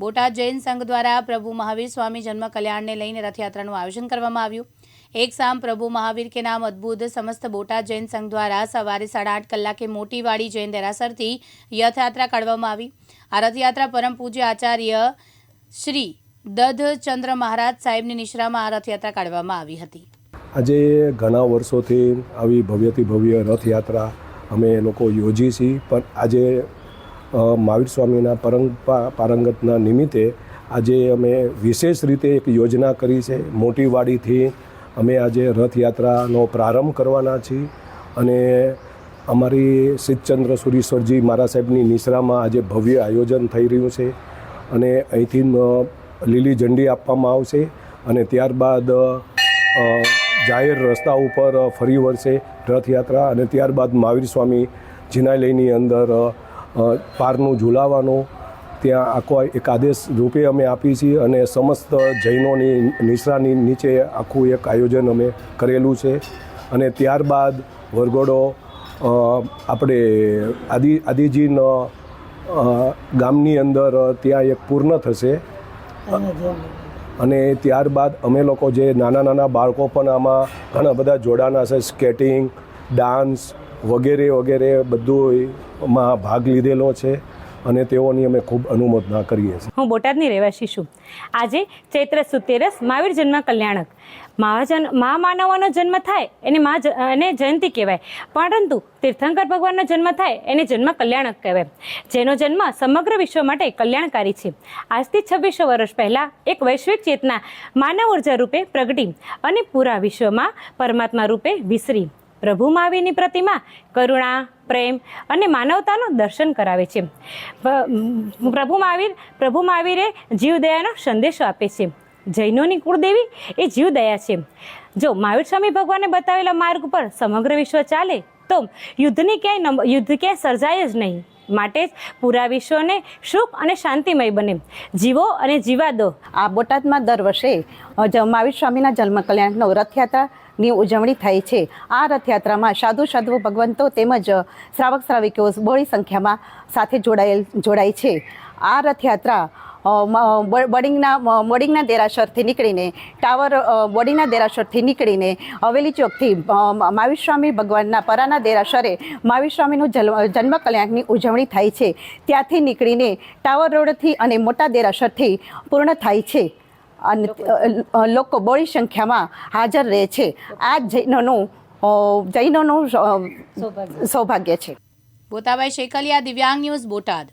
બોટાદ જૈન સંઘ દ્વારા પ્રભુ મહાવીર સ્વામી જન્મ કલ્યાણને લઈને રથયાત્રાનું આયોજન કરવામાં આવ્યું. એક સામ પ્રભુ મહાવીર કે નામ અદ્ભુત સમસ્ત બોટાદ જૈન સંઘ દ્વારા સવારે સાડા આઠ કલાકે મોટીવાડી જૈન દેરાસરથી રથયાત્રા કાઢવામાં આવી. આ રથયાત્રા પરમ પૂજ્ય આચાર્ય શ્રી દધચંદ્ર મહારાજ સાહેબની નિશ્રામાં આ રથયાત્રા કાઢવામાં આવી હતી. આજે ઘણા વર્ષોથી આવી ભવ્યથી ભવ્ય રથયાત્રા અમે લોકો યોજી છીએ, પણ આજે મહાવીર સ્વામીના પરંપા પારંગતના નિમિત્તે આજે અમે વિશેષ રીતે એક યોજના કરી છે. મોટી વાડીથી અમે આજે રથયાત્રાનો પ્રારંભ કરવાના છીએ અને અમારી સિદ્ધચંદ્ર સુરીશ્વરજી મારા સાહેબની નિશ્રામાં આજે ભવ્ય આયોજન થઈ રહ્યું છે અને અહીંથી લીલી ઝંડી આપવામાં આવશે અને ત્યારબાદ જાહેર રસ્તા ઉપર ફરી વળશે રથયાત્રા અને ત્યારબાદ મહાવીર સ્વામી જિનાલયની અંદર પારનું ઝુલાવાનું ત્યાં આખો એક આદેશ રૂપે અમે આપી છીએ અને સમસ્ત જૈનોની નિશાની નીચે આખું એક આયોજન અમે કરેલું છે. અને ત્યારબાદ વરઘોડો આપણે આદિ, આદિજીન ગામની અંદર ત્યાં એક પૂર્ણ થશે. અને ત્યારબાદ અમે લોકો જે નાના નાના બાળકો પણ આમાં ઘણા બધા જોડાના છે. સ્કેટિંગ, ડાન્સ વગેરે વગેરે બધું માં ભાગ લીધેલો છે અને તેઓની અમે ખૂબ અનુમોદના કરીએ છીએ. હું બોટાદની રહેવાસી છું. આજે ચૈત્ર સુતેરસ મહાવીર જન્મ કલ્યાણક. મહાજન મહામાનવોનો જન્મ થાય, એને મહા એને જયંતિ કહેવાય. પરંતુ તીર્થંકર ભગવાનનો જન્મ થાય, એને જન્મ કલ્યાણક કહેવાય. જેનો જન્મ સમગ્ર વિશ્વ માટે કલ્યાણકારી છે. આજથી છવ્વીસો વર્ષ પહેલાં એક વૈશ્વિક ચેતના માનવ ઊર્જા રૂપે પ્રગટી અને પૂરા વિશ્વમાં પરમાત્મા રૂપે વિસરી. પ્રભુ મહાવીરની પ્રતિમા, કરુણા, પ્રેમ અને માનવતાનું દર્શન કરાવે છે. પ્રભુ મહાવીર પ્રભુ મહાવીરે જીવદયાનો સંદેશો આપે છે. જૈનોની કુળદેવી એ જીવદયા છે. જો મહાવીર સ્વામી ભગવાને બતાવેલા માર્ગ પર સમગ્ર વિશ્વ ચાલે, તો યુદ્ધની ક્યાંય યુદ્ધ ક્યાંય સર્જાય જ નહીં. માટે જ પૂરા વિશ્વને સુખ અને શાંતિમય બને. જીવો અને જીવા દો આ બોટાદમાં દર વર્ષે મહાવીર સ્વામીના જન્મ કલ્યાણનો રથયાત્રાની ઉજવણી થાય છે. આ રથયાત્રામાં સાધુ સાધુ ભગવંતો તેમજ શ્રાવક શ્રાવિકો બહોળી સંખ્યામાં સાથે જોડાયેલ, જોડાય છે. આ રથયાત્રા બડિંગના બડિંગના દેરાસરથી નીકળીને ટાવર બોડીના દેરાસરથી નીકળીને હવેલી ચોકથી મહાવીર સ્વામી ભગવાનના પરાના દેરાસરે મહાવીર સ્વામીનું જન્મ કલ્યાણની ઉજવણી થાય છે. ત્યાંથી નીકળીને ટાવર રોડથી અને મોટા દેરાસરથી પૂર્ણ થાય છે. અને લોકો બહોળી સંખ્યામાં હાજર રહે છે. આ જૈનોનું જૈનોનું સૌભાગ્ય. છે. બોતાભાઈ શેકલિયા દિવ્યાંગ ન્યૂઝ બોટાદ.